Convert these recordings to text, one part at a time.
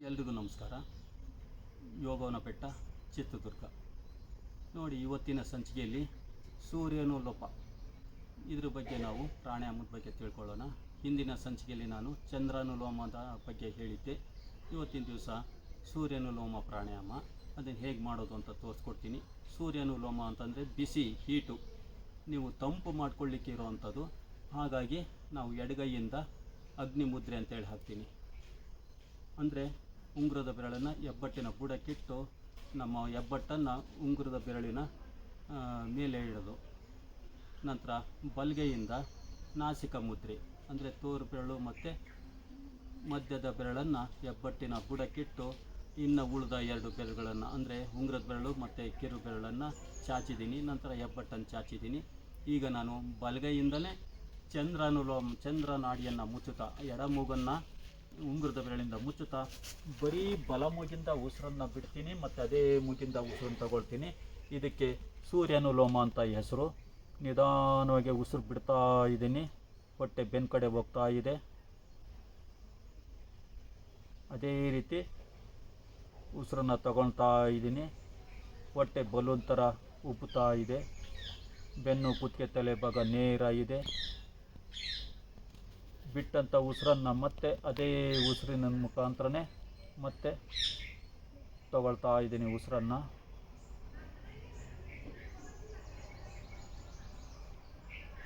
ಎಲ್ರಿಗೂ ನಮಸ್ಕಾರ. ಯೋಗವನ ಬೆಟ್ಟ ಚಿತ್ರದುರ್ಗ. ನೋಡಿ, ಇವತ್ತಿನ ಸಂಚಿಕೆಯಲ್ಲಿ ಸೂರ್ಯನು ಲೋಪ ಇದ್ರ ಬಗ್ಗೆ ನಾವು ಪ್ರಾಣಾಯಾಮದ ಬಗ್ಗೆ ತಿಳ್ಕೊಳ್ಳೋಣ. ಹಿಂದಿನ ಸಂಚಿಕೆಯಲ್ಲಿ ನಾನು ಚಂದ್ರಾನುಲೋಮದ ಬಗ್ಗೆ ಹೇಳಿದ್ದೆ. ಇವತ್ತಿನ ದಿವಸ ಸೂರ್ಯನುಲೋಮ ಪ್ರಾಣಾಯಾಮ. ಅದನ್ನು ಹೇಗೆ ಮಾಡೋದು ಅಂತ ತೋರಿಸ್ಕೊಡ್ತೀನಿ. ಸೂರ್ಯನುಲೋಮ ಅಂತಂದರೆ ಬಿಸಿ, ಹೀಟು. ನೀವು ತಂಪು ಮಾಡ್ಕೊಳ್ಳಿಕ್ಕೆ ಇರೋವಂಥದ್ದು. ಹಾಗಾಗಿ ನಾವು ಎಡಗೈಯಿಂದ ಅಗ್ನಿ ಮುದ್ರೆ ಅಂತೇಳಿ ಹಾಕ್ತೀನಿ. ಅಂದರೆ ಉಂಗುರದ ಬೆರಳನ್ನು ಹೆಬ್ಬಟ್ಟಿನ ಬುಡಕ್ಕಿಟ್ಟು ನಮ್ಮ ಹೆಬ್ಬಟ್ಟನ್ನು ಉಂಗುರದ ಬೆರಳಿನ ಮೇಲೆ ಇಡೋದು. ನಂತರ ಬಲ್ಗೆಯಿಂದ ನಾಸಿಕ ಮುದ್ರೆ, ಅಂದರೆ ತೋರು ಬೆರಳು ಮತ್ತು ಮಧ್ಯದ ಬೆರಳನ್ನು ಹೆಬ್ಬಟ್ಟಿನ ಬುಡಕ್ಕಿಟ್ಟು ಇನ್ನು ಉಳಿದ ಎರಡು ಬೆರಳುಗಳನ್ನು, ಅಂದರೆ ಉಂಗುರದ ಬೆರಳು ಮತ್ತು ಕಿರು ಬೆರಳನ್ನು ಚಾಚಿದ್ದೀನಿ. ನಂತರ ಹೆಬ್ಬಟ್ಟನ್ನು ಚಾಚಿದ್ದೀನಿ. ಈಗ ನಾನು ಬಲಗೈಯಿಂದಲೇ ಚಂದ್ರನುಲೋಮ, ಚಂದ್ರನಾಡಿಯನ್ನು ಮುಚ್ಚುತ್ತಾ ಎಡಮೂಗನ್ನು ಉಂಗುರದ ಬೆರಳಿಂದ ಮುಚ್ಚುತ್ತಾ ಬರೀ ಬಲ ಮೂಗಿಂದ ಉಸಿರನ್ನು ಬಿಡ್ತೀನಿ, ಮತ್ತು ಅದೇ ಮೂಗಿಂದ ಉಸಿರನ್ನು ತಗೊಳ್ತೀನಿ. ಇದಕ್ಕೆ ಸೂರ್ಯನುಲೋಮ ಅಂತ ಹೆಸರು. ನಿಧಾನವಾಗಿ ಉಸಿರು ಬಿಡ್ತಾ ಇದ್ದೀನಿ. ಹೊಟ್ಟೆ ಬೆನ್ ಕಡೆ ಹೋಗ್ತಾ ಇದೆ. ಅದೇ ರೀತಿ ಉಸಿರನ್ನು ತಗೊಳ್ತಾ ಇದ್ದೀನಿ. ಹೊಟ್ಟೆ ಬಲೂನ್ ಥರ ಉಬ್ಬುತ್ತಾ ಇದೆ. ಬೆನ್ನು ಕುತ್ತಿಗೆ ತಲೆ ಭಾಗ ನೇರ ಇದೆ. ಬಿಟ್ಟಂಥ ಉಸಿರನ್ನು ಮತ್ತೆ ಅದೇ ಉಸಿರಿನ ಮುಖಾಂತರನೇ ಮತ್ತೆ ತಗೊಳ್ತಾ ಇದ್ದೀನಿ ಉಸಿರನ್ನು.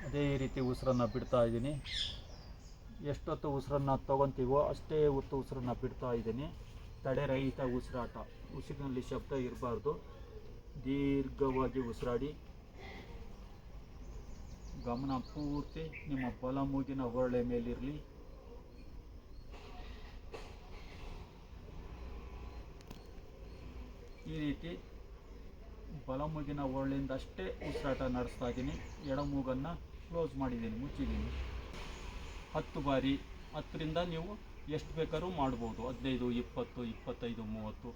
ಅದೇ ರೀತಿ ಉಸಿರನ್ನು ಬಿಡ್ತಾ ಇದ್ದೀನಿ. ಎಷ್ಟೊತ್ತು ಉಸಿರನ್ನು ತೊಗೊತೀವೋ ಅಷ್ಟೇ ಹೊತ್ತು ಉಸಿರನ್ನು ಬಿಡ್ತಾ ಇದ್ದೀನಿ. ತಡೆರಹಿತ ಉಸಿರಾಟ. ಉಸಿರಿನಲ್ಲಿ ಶಬ್ದ ಇರಬಾರ್ದು. ದೀರ್ಘವಾಗಿ ಉಸಿರಾಡಿ ಗಮನ ಪೂರ್ತಿ ನಿಮ್ಮ ಬಲ ಮೂಗಿನ ಹೊರಳೆ ಮೇಲಿರಲಿ. ಈ ರೀತಿ ಬಲ ಮೂಗಿನ ಹೊರಳಿಂದ ಅಷ್ಟೇ ಉಸಿರಾಟ ನಡೆಸ್ತಾ ಇದ್ದೀನಿ. ಎಡ ಮೂಗನ್ನು ಕ್ಲೋಸ್ ಮಾಡಿದ್ದೀನಿ, ಮುಚ್ಚಿದ್ದೀನಿ. ಹತ್ತು ಬಾರಿ, ಹತ್ತರಿಂದ ನೀವು ಎಷ್ಟು ಬೇಕಾದ್ರೂ ಮಾಡ್ಬೋದು. ಹದಿನೈದು, ಇಪ್ಪತ್ತು, ಇಪ್ಪತ್ತೈದು, ಮೂವತ್ತು.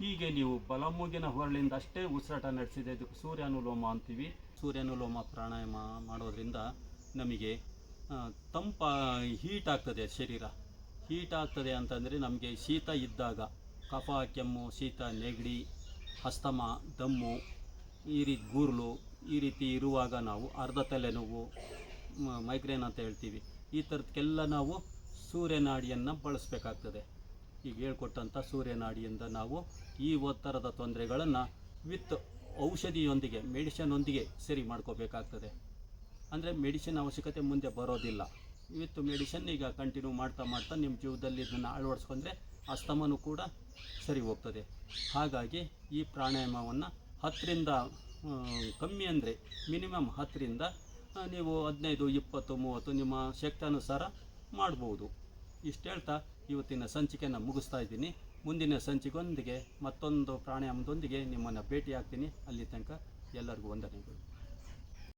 ಹೀಗೆ ನೀವು ಬಲ ಮೂಗಿನ ಹೊರಳಿಂದ ಅಷ್ಟೇ ಉಸಿರಾಟ ನಡೆಸಿದೆ ಇದಕ್ಕೆ ಸೂರ್ಯಾನುಲೋಮ ಅಂತೀವಿ. ಸೂರ್ಯಾನುಲೋಮ ಪ್ರಾಣಾಯಾಮ ಮಾಡೋದ್ರಿಂದ ನಮಗೆ ತಂಪ ಹೀಟ್ ಆಗ್ತದೆ ಶರೀರ. ಹೀಟ್ ಆಗ್ತದೆ ಅಂತಂದರೆ ನಮಗೆ ಶೀತ ಇದ್ದಾಗ ಕಫ, ಕೆಮ್ಮು, ಶೀತ, ನೆಗಡಿ ಹಸ್ತಮ ದಮ್ಮು, ಈ ರೀತಿ ಗೂರ್ಲು, ಈ ರೀತಿ ಇರುವಾಗ ನಾವು ಅರ್ಧ ತಲೆನೋವು ಮೈಗ್ರೇನ್ ಅಂತ ಹೇಳ್ತೀವಿ. ಈ ಥರದಕ್ಕೆಲ್ಲ ನಾವು ಸೂರ್ಯನಾಡಿಯನ್ನು ಬಳಸಬೇಕಾಗ್ತದೆ. ಈಗ ಹೇಳ್ಕೊಟ್ಟಂಥ ಸೂರ್ಯನಾಡಿಯಿಂದ ನಾವು ಈ ಒತ್ತರದ ತೊಂದರೆಗಳನ್ನು ವಿತ್ ಔಷಧಿಯೊಂದಿಗೆ, ಮೆಡಿಷನ್ನೊಂದಿಗೆ ಸರಿ ಮಾಡ್ಕೋಬೇಕಾಗ್ತದೆ. ಅಂದರೆ ಮೆಡಿಷನ್ ಅವಶ್ಯಕತೆ ಮುಂದೆ ಬರೋದಿಲ್ಲ. ವಿತ್ ಮೆಡಿಷನ್ ಈಗ ಕಂಟಿನ್ಯೂ ಮಾಡ್ತಾ ಮಾಡ್ತಾ ನಿಮ್ಮ ಜೀವದಲ್ಲಿ ಇದನ್ನು ಅಳವಡಿಸ್ಕೊಂಡ್ರೆ ಅಸ್ತಮನೂ ಕೂಡ ಸರಿ ಹೋಗ್ತದೆ. ಹಾಗಾಗಿ ಈ ಪ್ರಾಣಾಯಾಮವನ್ನು ಹತ್ತರಿಂದ ಕಮ್ಮಿ ಅಂದರೆ ಮಿನಿಮಮ್ ಹತ್ತರಿಂದ ನೀವು ಹದಿನೈದು, ಇಪ್ಪತ್ತು, ಮೂವತ್ತು ನಿಮ್ಮ ಶಕ್ತಾನುಸಾರ ಮಾಡ್ಬೋದು. ಇಷ್ಟು ಹೇಳ್ತಾ ಇವತ್ತಿನ ಸಂಚಿಕೆಯನ್ನು ಮುಗಿಸ್ತಾ ಇದ್ದೀನಿ. ಮುಂದಿನ ಸಂಚಿಕೊಂದಿಗೆ ಮತ್ತೊಂದು ಪ್ರಾಣಾಯಾಮದೊಂದಿಗೆ ನಿಮ್ಮನ್ನು ಭೇಟಿ ಆಗ್ತೀನಿ ಅಲ್ಲಿ ತನಕ ಎಲ್ಲರಿಗೂ ವಂದನೆಗಳು.